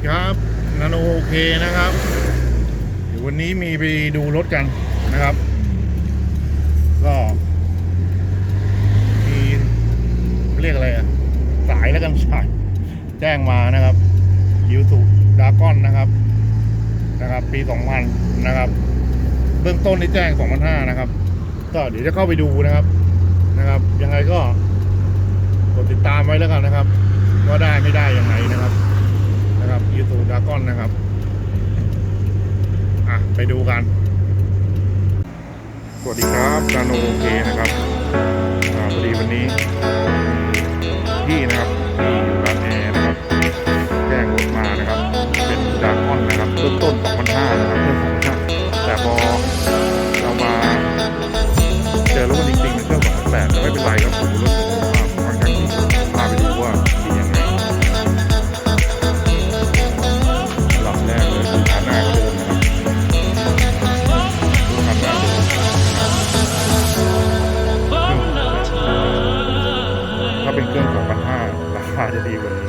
ดีครับนาโนโอเคนะครับเดี๋ยววันนี้มีไปดูรถกันนะครับ ก็มีเรียกอะไรอะสายแล้วกันสายแจ้งมานะครับยูทูบดาก้อนนะครับนะครับ ปี 2000 นะครับ เบื้องต้นที่แจ้ง 2005 นะครับ ก็เดี๋ยวจะเข้าไปดูนะครับนะครับ ยังไงก็กดติดตามไว้แล้วกันนะครับ ว่าได้ไม่ได้ยังไงนะครับ นะครับยูทูบดากอนนะครับ อะ ไปดูกัน สวัสดีครับนาโนโอเคนะครับ 2,500ราคาจะดีกว่านี้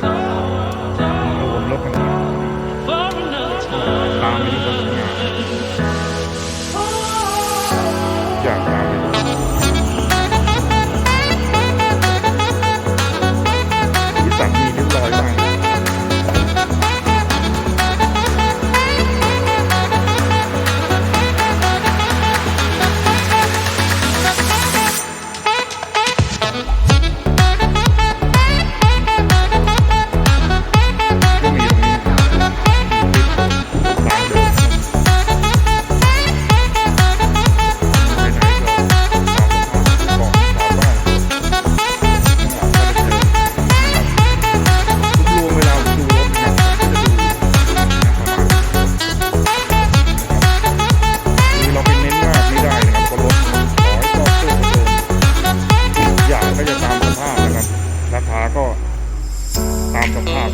ตามสภา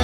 พ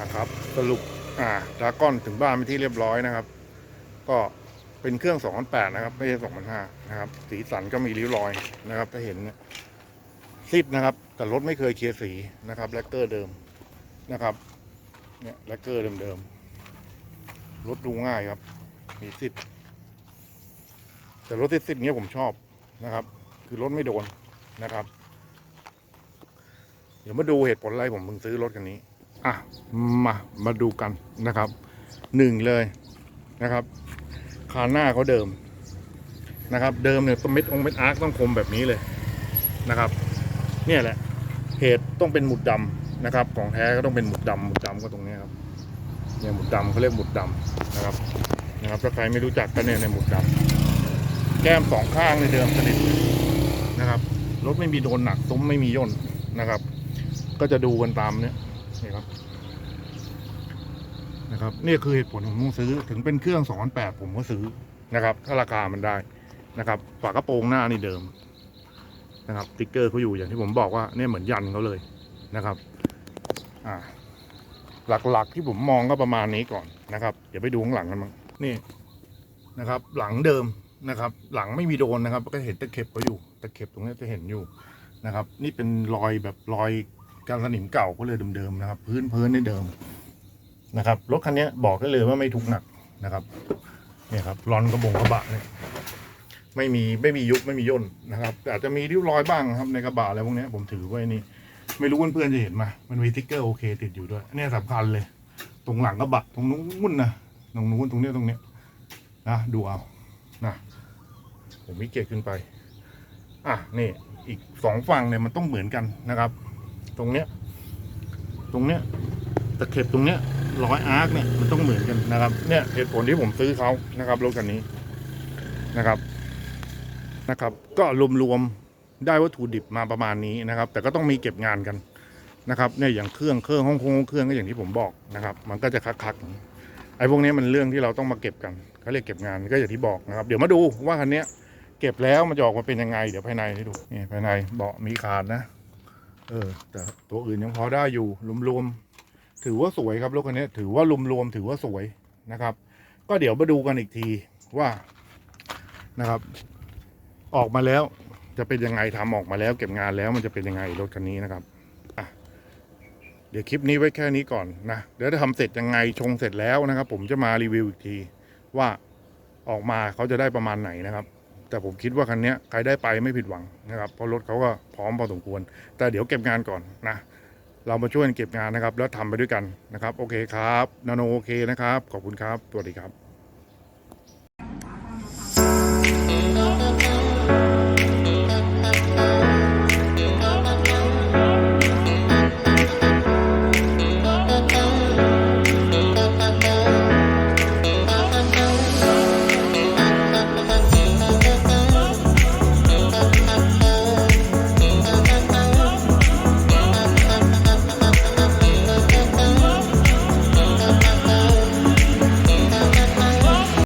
อ่าครับ สรุปอ่าดาก้อนถึงบ้านเป็นที่เรียบร้อยนะครับ ก็เป็นเครื่อง2008นะครับ ไม่ใช่2005นะครับ สีสันก็มีริ้วรอยนะครับถ้าเห็นซิดนะครับ แต่รถไม่เคยเคลียร์สีนะครับแลกเกอร์เดิมนะครับ เนี่ยแลกเกอร์เดิมๆรถดูง่ายครับ มีซิดแต่รถซิดๆเนี้ยผมชอบนะครับ คือรถไม่โดนนะครับ เดี๋ยวมาดูเหตุผลอะไรผมถึงซื้อรถคันนี้ อะมามาดูกันนะครับหนึ่งเลยนะครับคาหน้าเขาเดิมนะครับ เดิมเนี่ยต้องเม็ดองเม็ดอาร์คต้องคมแบบนี้เลยนะครับ เนี่ยแหละเหตุต้องเป็นหมุดดำนะครับ ของแท้ก็ต้องเป็นหมุดดำหมุดดำก็ตรงนี้ครับเนี่ยหมุดดำเขาเรียกหมุดดำนะครับนะครับถ้าใครไม่รู้จักก็เนี่ยในหมุดดำแก้มสองข้างในเดิมสนิทนะครับรถไม่มีโดนหนักซุ้มไม่มีย่นนะครับ ก็จะดูกันตามเนี้ย นี่ครับนะครับนี่คือเหตุผลผมต้องซื้อถึงเป็นเครื่อง2008ผมก็ซื้อนะครับ ถ้าราคามันได้นะครับฝากระโปรงหน้านี่เดิมนะครับติ๊กเกอร์เขาอยู่อย่างที่ผมบอกว่าเนี่ยเหมือนยันเขาเลยนะครับอ่าหลักๆที่ผมมองก็ประมาณนี้ก่อนนะครับ เดี๋ยวไปดูข้างหลังกันมั้งนี่นะครับ หลังเดิมนะครับ หลังไม่มีโดนนะครับ ก็เห็นตะเข็บเขาอยู่ตะเข็บตรงนี้จะเห็นอยู่นะครับ นี่เป็นรอยแบบรอย การสนิมเก่าก็เลยเดิมๆนะครับ พื้นพื้นในเดิมนะครับรถคันนี้บอกได้เลยว่าไม่ทุกหนักนะครับเนี่ยครับรอนกระบงกระบะเนี่ยไม่มีไม่มียุบไม่มีย่นนะครับอาจจะมีริ้วรอยบ้างครับในกระบะอะไรพวกนี้ผมถือไว้นี่ไม่รู้เพื่อนๆจะเห็นไหมมันมีติ๊กเกอร์โอเคติดอยู่ด้วยเนี่ยสำคัญเลย ตรงหลังกระบะตรงนู้นนะตรงนู้นตรงเนี้ยตรงเนี้ยนะดูเอานะผมวิเกตขึ้นไป อะนี่อีกสองฝั่งเนี่ยมันต้องเหมือนกันนะครับ ตรงเนี้ย ตรงเนี้ยตะเข็บตรงเนี้ยร้อยอาร์คเนี่ยมันต้องเหมือนกันนะครับเนี่ยเหตุผลที่ผมซื้อเขานะครับรถคันนี้นะครับนะครับ ก็รวมๆได้วัตถุดิบมาประมาณนี้นะครับ แต่ก็ต้องมีเก็บงานกันนะครับเนี่ยอย่างเครื่องเครื่องห้องคงเครื่องก็อย่างที่ผมบอกนะครับ มันก็จะคักๆไอ้พวกนี้มันเรื่องที่เราต้องมาเก็บกันเขาเรียกเก็บงานก็อย่างที่บอกนะครับ เดี๋ยวมาดูว่าคันเนี้ยเก็บแล้วมันจะออกมาเป็นยังไง เดี๋ยวภายในให้ดูนี่ภายในเบาะมีขาดนะ เออ แต่ตัวอื่นยังพอได้อยู่รวมๆถือว่าสวยครับรถคันนี้ถือว่ารวมๆถือว่าสวยนะครับ ก็เดี๋ยวมาดูกันอีกทีว่านะครับ ออกมาแล้วจะเป็นยังไงทำออกมาแล้วเก็บงานแล้วมันจะเป็นยังไงรถคันนี้นะครับอะเดี๋ยวคลิปนี้ไว้แค่นี้ก่อนนะเดี๋ยวถ้าทำเสร็จยังไงชงเสร็จแล้วนะครับ ผมจะมารีวิวอีกทีว่าออกมาเขาจะได้ประมาณไหนนะครับ แต่ผมคิดว่าคันนี้ใครได้ไปไม่ผิดหวังนะครับเพราะรถเขาก็พร้อมพอสมควร แต่เดี๋ยวเก็บงานก่อนนะเรามาช่วยกันเก็บงานนะครับ แล้วทำไปด้วยกันนะครับ โอเคครับนาโนโอเคนะครับ ขอบคุณครับสวัสดีครับ